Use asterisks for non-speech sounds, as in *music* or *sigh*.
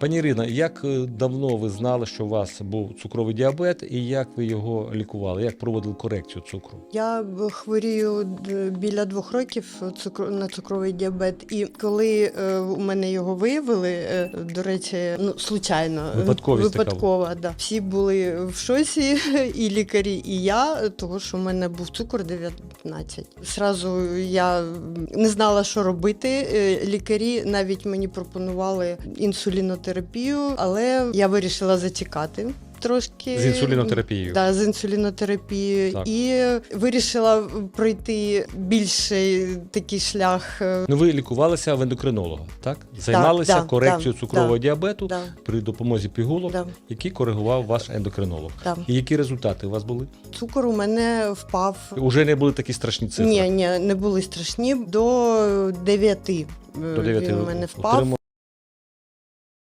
Пані Ірина, як е, давно ви знали, що у вас був цукровий діабет, і як ви його лікували? Як проводили корекцію цукру? Я хворію біля двох років на цукровий діабет. І коли е, у мене його виявили, е, до речі, ну случайно Випадковість така випадково, да. Всі були в шоці, *laughs* і лікарі, і я, того що в мене був цукор 19. Зразу я не знала, що робити. Е, Лікарі навіть мені пропонували інсулінотерапію, але я вирішила зачекати. Трошки З інсулінотерапією. Да, з інсулінотерапією. Так. І вирішила пройти більший такий шлях. е, Ну, ви лікувалися в ендокринолога, так? Займалися да, корекцією да, цукрового да. діабету Да, при допомозі пігулок, да, які коригував ваш ендокринолог. да. І які результати у вас були? Цукор у мене впав. Уже не були такі страшні цифри. Ні, ні, не були страшні. До 9. До 9 він у мене впав.